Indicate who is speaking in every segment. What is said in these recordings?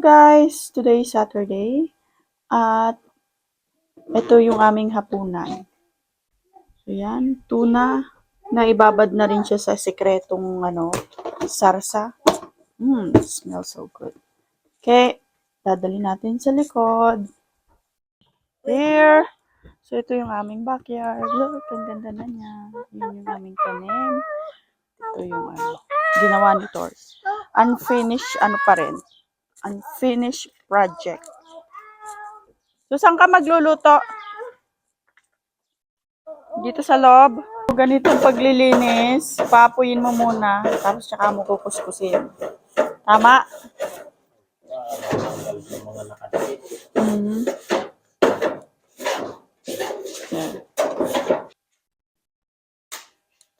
Speaker 1: guys, today is Saturday at ito yung aming hapunan. So yan, tuna na ibabad na rin siya sa sekretong ano, sarsa. Mmm, smells so good. Okay, dadali natin sa likod. Here. So ito yung aming backyard. Look, ang ganda na niya. Yun yung aming tanim. Ito yung ano, ginawa ni Tors. Unfinished, ano pa rin, unfinished project. So, saan ka magluluto? Dito sa loob. Ganitong paglilinis, papuyin mo muna, tapos tsaka mo kukuskusin. Tama? Mhm. Yan.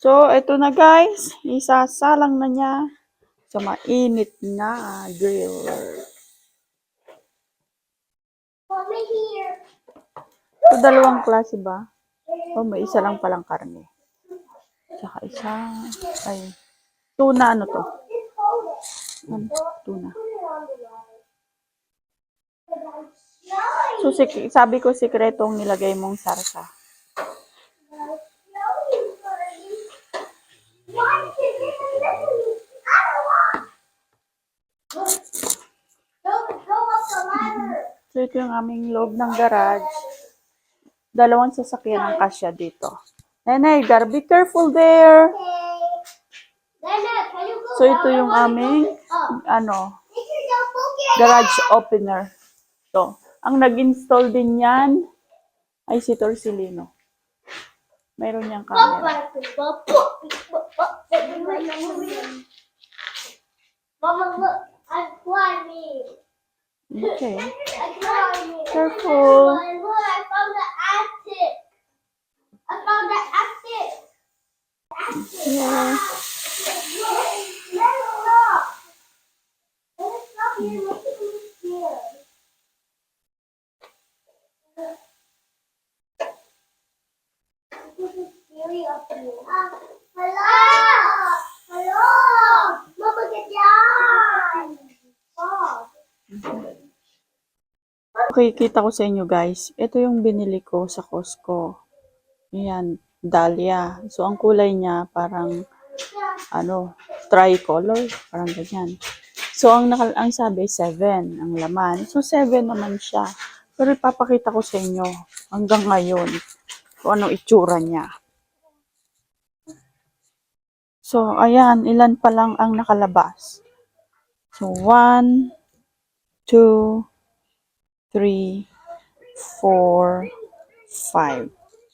Speaker 1: So, ito na guys. Isasalang na niya sa mainit na grill.
Speaker 2: Mommy here.
Speaker 1: So, dalawang klase ba? O, may isa lang palang karne. Tsaka isa, ay, tuna ano to? Ano? Tuna. So, sabi ko, sikretong nilagay mong sarsa. So, ito yung aming loob ng garage. Dalawang sasakyan ang kasya dito. Nenay, gotta be careful there. So, ito yung aming, ano, garage opener. So, ang nag-install din yan ay si Torsilino. Mayroon niyang camera.
Speaker 2: Mama, look, I'm climbing.
Speaker 1: Okay. Careful.
Speaker 2: I found the attic. I found the attic.
Speaker 1: Yeah.
Speaker 2: Hello! Hello! Mama, get down! Stop.
Speaker 1: Okay, kita ko sa inyo guys. Ito yung binili ko sa Costco. Ayan, dahlia. So, ang kulay niya parang, ano, tricolor. Parang ganyan. So, ang, nakal ang sabi, 7 ang laman. So, 7 naman siya. Pero ipapakita ko sa inyo hanggang ngayon kung ano itsura niya. So, ayan, ilan pa lang ang nakalabas. So, 1, 2, 3, 4, 5.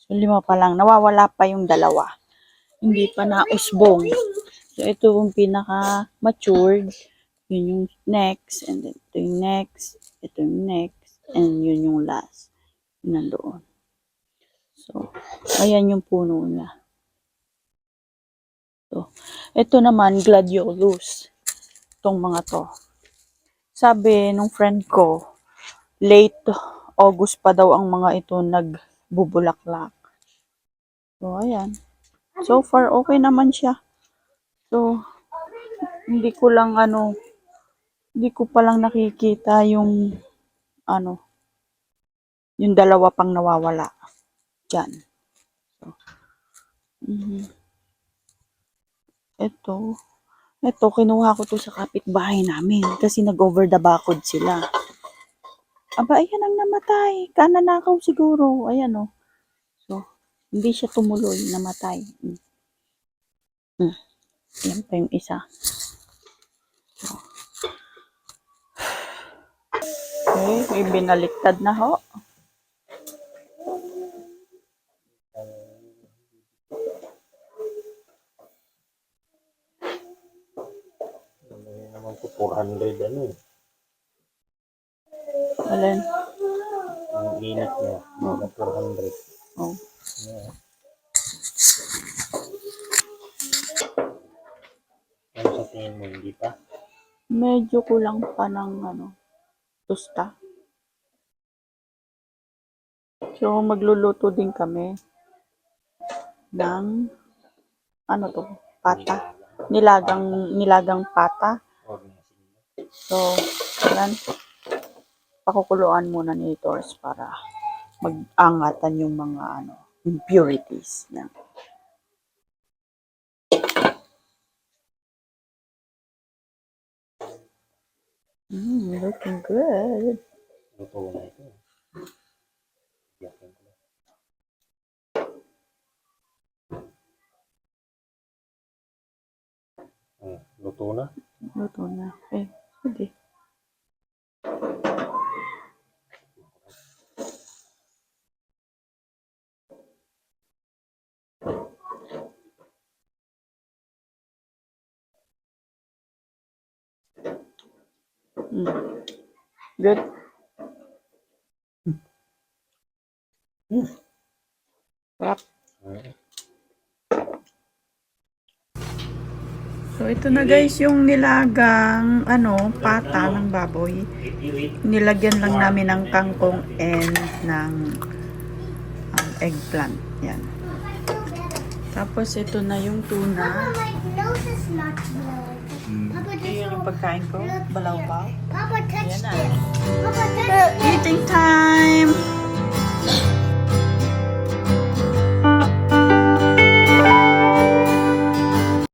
Speaker 1: So, lima pa lang. Nawawala pa yung dalawa. Hindi pa nausbong. So, ito yung pinaka-matured. Yun yung next. And then, ito yung next. Ito yung next. And yun yung last. Yun nandoon. So, ayan yung puno niya. So, ito naman, gladiolus. Itong mga to. Sabi nung friend ko, late August pa daw ang mga ito nagbubulaklak. So, ayan. So far, okay naman siya. So, hindi ko lang ano, hindi ko pa lang nakikita yung, ano, yung dalawa pang nawawala. Diyan. So, mhm. Ito, ito, kinuha ko to sa kapitbahay namin kasi nag-over the bakod sila. Aba, ayan ang namatay. Kananakaw siguro. Ayan, oh. So, hindi siya tumuloy, namatay. Mm. Mm. Yan pa yung isa. So. Okay, may binaliktad na ho.
Speaker 3: Ano naman po, 400 ano eh.
Speaker 1: Alin?
Speaker 3: Ang init niya, mga 400.
Speaker 1: Oh.
Speaker 3: Yeah. Ano sa tingin mo, hindi pa?
Speaker 1: Medyo kulang pa ng ano, tusta. So, magluluto din kami ng ano to, pata. Nilagang, nilagang pata. So, Yan. Pakukuluan muna ni Tors para mag-angatan yung mga ano, impurities. Yan. Mm, looking good.
Speaker 3: Luto na ito. Yakin ko. Hmm, luto na.
Speaker 1: Luto na. Eh, pwede. Mm. Good. Mm. Sarap.
Speaker 3: Hmm.
Speaker 1: So, ito na guys yung nilagang, ano, pata ng baboy. Nilagyan lang namin ng kangkong and ng um, eggplant. Yan. Tapos, ito na yung tuna.
Speaker 2: My nose is not blood. Ayan
Speaker 1: yung pagkain ko. Balaw-baw.
Speaker 2: Papa, touch
Speaker 1: Ayan na.
Speaker 2: Papa, touch
Speaker 1: Eating time!